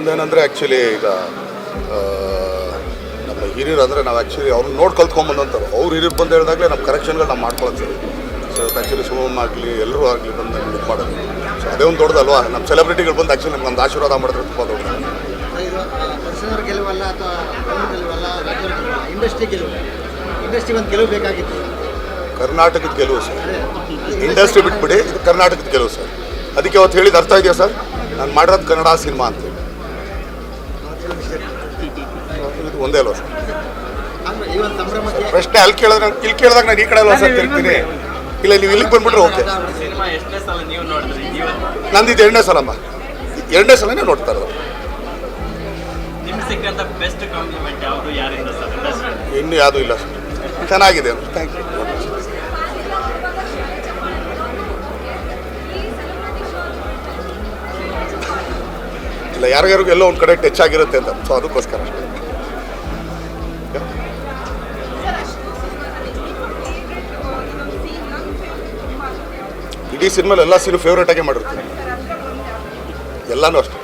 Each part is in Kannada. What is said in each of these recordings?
ಇನ್ನೇನಂದರೆ ಆ್ಯಕ್ಚುಲಿ ಈಗ ನಮ್ಮ ಹಿರಿಯರು ಅಂದರೆ ನಾವು ಆ್ಯಕ್ಚುಲಿ ಅವ್ರನ್ನ ನೋಡಿ ಕಲ್ತ್ಕೊಂಬಂದಂಥವ್ರು ಅವ್ರು ಹಿರಿಯರು ಬಂದು ಹೇಳಿದಾಗಲೇ ನಮ್ಮ ಕರೆಕ್ಷನ್ಗಳು ನಾವು ಮಾಡ್ಕೊಳ್ತೀವಿ ಸೊ ಆ್ಯಕ್ಚುಲಿ ಶಿವಮ್ ಆಗಲಿ ಎಲ್ಲರೂ ಆಗಲಿ ಬಂದು ಇದು ಮಾಡೋದು. ಸೊ ಅದೇ ಒಂದು ದೊಡ್ಡದಲ್ವಾ? ನಮ್ಮ ಸೆಲೆಬ್ರಿಟಿಗಳು ಬಂದು ಆ್ಯಕ್ಚುಲಿ ನಮ್ಗೆ ಒಂದು ಆಶೀರ್ವಾದ ಮಾಡಿದ್ರೆ ತುಂಬ ದೊಡ್ಡದು. ಕರ್ನಾಟಕದ ಗೆಲುವು ಸರ್ ಇಂಡಸ್ಟ್ರಿ ಬಿಟ್ಬಿಡಿ ಇದು ಕರ್ನಾಟಕದ ಗೆಲುವು ಸರ್ ಅದಕ್ಕೆ ಅವತ್ತು ಹೇಳಿದ ಅರ್ಥ ಇದೆಯಾ ಸರ್ ನಾನು ಮಾಡಿರೋದು ಕನ್ನಡ ಸಿನಿಮಾ ಅಂತೇಳಿ ಇದು ಒಂದೇ ಅಲ್ವಾ ಸರ್? ಅಂದ್ರೆ ಈ ಪ್ರಶ್ನೆ ಅಲ್ಲಿ ಕೇಳಿದ್ರೆ ಇಲ್ಲಿ ಕೇಳಿದಾಗ ನಾನು ಈ ಕಡೆ ಅಲ್ವಾ ಸರ್ ತಿರ್ತೀನಿ ಇಲ್ಲ ನೀವು ಇಲ್ಲಿಗೆ ಬಂದ್ಬಿಟ್ರೆ ಓಕೆ. ನಂದು ಇದು ಎರಡನೇ ಸಲಮ್ಮ ಎರಡನೇ ಸಲನೇ ನೋಡ್ತಾ ಇರೋದು. ಇನ್ನು ಬೆಸ್ಟ್ ಕಾಂಪ್ಲಿಮೆಂಟ್ ಯಾವುದು ಯಾರಿಂದ ಸರ್? ಇಂಡಸ್ಟ್ರಿ ಇನ್ನೂ ಯಾವುದೂ ಇಲ್ಲ ಸರ್. ಚೆನ್ನಾಗಿದೆ ಥ್ಯಾಂಕ್ ಯು ಇಲ್ಲ ಯಾರಿಗಾರಿಗೂ ಎಲ್ಲೋ ಒಂದು ಕಡೆ ಟಚ್ ಆಗಿರುತ್ತೆ ಅಂತ. ಸೊ ಅದಕ್ಕೋಸ್ಕರ ಅಷ್ಟೇ. ಇಡೀ ಸಿನಿಮಾಲಿ ಎಲ್ಲ ಸೀನು ಫೇವ್ರೇಟ್ ಆಗಿ ಮಾಡಿರ್ತೀನಿ. ಎಲ್ಲಾನು ಅಷ್ಟೇ.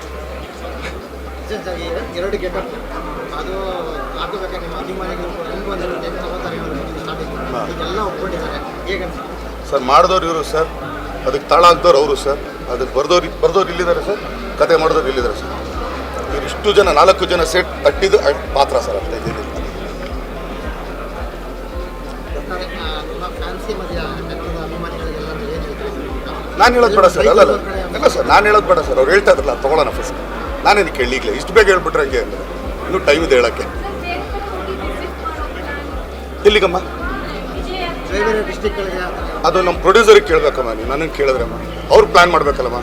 ಸರ್, ಈ ಮಾಡಿದವ್ರು ಇವರು ಸರ್. ಅದಕ್ಕೆ ತಾಳ ಹಾಕ್ದವ್ರು ಅವರು ಸರ್. ಅದಕ್ಕೆ ಬರ್ದವ್ರು ಬರ್ದವ್ರು ಇಲ್ಲಿದ್ದಾರೆ ಸರ್. ಕತೆ ಮಾಡಿದವ್ರು ಇಲ್ಲಿದ್ದಾರೆ ಸರ್. ಇವ್ರು ಇಷ್ಟು ಜನ ನಾಲ್ಕು ಜನ ಸೆಟ್ ತಟ್ಟಿದ್ದು ಪಾತ್ರ ಸರ್ ಅಂತ ಇದ್ದೀನಿ. ನಾನು ಹೇಳೋದು ಬೇಡ ಸರ್ ಅಲ್ಲ ಅಲ್ಲ. ಇಲ್ಲ ಸರ್ ನಾನು ಹೇಳೋದು ಬೇಡ ಸರ್. ಅವ್ರು ಹೇಳ್ತಾ ಇದ್ರಲ್ಲ ತೊಗೊಳ್ಳೋಣ ಫಸ್ಟ್ ನಾನು ಕೇಳಿ ಈಗಲೇ ಇಷ್ಟು ಬೇಗ ಹೇಳ್ಬಿಟ್ರೆ ಹಂಗೆ ಅಂದರೆ. ಇನ್ನೂ ಟೈಮ್ ಇದೆ ಹೇಳೋಕ್ಕೆ. ಎಲ್ಲಿಗಮ್ಮ? ಅದು ನಮ್ಮ ಪ್ರೊಡ್ಯೂಸರಿಗೆ ಕೇಳಬೇಕಮ್ಮ ನೀವು ನನಗೆ ಕೇಳಿದ್ರಮ್ಮ. ಅವ್ರು ಪ್ಲ್ಯಾನ್ ಮಾಡಬೇಕಲ್ಲಮ್ಮ.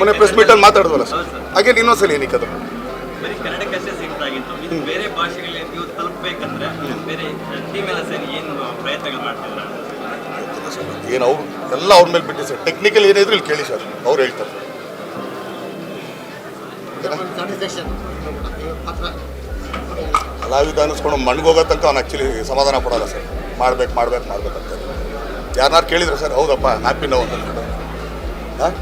ಮೊನ್ನೆ ಪ್ರೆಸ್ ಮೀಟಲ್ಲಿ ಮಾತಾಡಿದ್ವಲ್ಲ ಸರ್. ಹಾಗೆ ಇನ್ನೊಂದ್ಸಲ ಏನಕ್ಕೆ ಅದು? ಆಗಿತ್ತು. ಇದು ಬೇರೆ ಭಾಷೆಗಳಲ್ಲಿ ನೀವು ತಲುಪಬೇಕಂದ್ರೆ ಬೇರೆ ಟೀಮ್ ಎಲ್ಲ ಸೇರಿ ಏನು ಪ್ರಯತ್ನಗಳು ಮಾಡ್ತಿದ್ರ ಏನು ಅವ್ರು ಎಲ್ಲ ಅವ್ರ ಮೇಲೆ ಬಿಟ್ಟಿದೆ ಸರ್. ಟೆಕ್ನಿಕಲ್ ಏನಿದ್ರು ಇಲ್ಲಿ ಕೇಳಿ ಸರ್. ಅವ್ರು ಹೇಳ್ತಾರೆ. ಕಲಾವಿದ ಅನ್ನಿಸ್ಕೊಂಡು ಮಣ್ಗೋಗೋ ತನಕ ಅವ್ನು ಆ್ಯಕ್ಚುಲಿ ಸಮಾಧಾನ ಕೊಡೋಲ್ಲ ಸರ್. ಮಾಡ್ಬೇಕು ಮಾಡ್ಬೇಕು ಮಾಡ್ಬೇಕಂತ ಯಾರನ್ನಾರು ಕೇಳಿದ್ರು ಸರ್, ಹೌದಪ್ಪ ಹ್ಯಾಪಿ ನೋವು ಅಂತ. ಹಾಂ?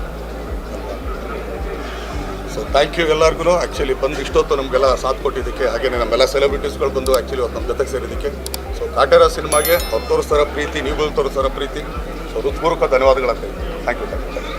ಸೊ ಥ್ಯಾಂಕ್ ಯು ಎಲ್ಲರಿಗೂ ಆ್ಯಕ್ಚುಲಿ ಬಂದು ಇಷ್ಟೊತ್ತು ನಮಗೆಲ್ಲ ಸಾಥ್ ಕೊಟ್ಟಿದ್ದಕ್ಕೆ ಹಾಗೆಯೇ ನಮ್ಮೆಲ್ಲ ಸೆಲೆಬ್ರಿಟೀಸ್ಗಳು ಬಂದು ಆ್ಯಕ್ಚುಲಿ ಅವತ್ತು ನಮ್ಮ ಜೊತೆಗೆ ಸೇರಿದ್ದಕ್ಕೆ. ಸೊ ಕಾಟೇರ ಸಿನಿಮಾಗೆ ಅವ್ರು ತೋರಿಸ್ತಾರ ಪ್ರೀತಿ ನೀವುಗಳು ತೋರಿಸ್ತಾರ ಪ್ರೀತಿ. ಸೊ ಹೃತ್ಪೂರ್ವಕ ಧನ್ಯವಾದಗಳಂತ ಥ್ಯಾಂಕ್ ಯು ಥ್ಯಾಂಕ್ ಯು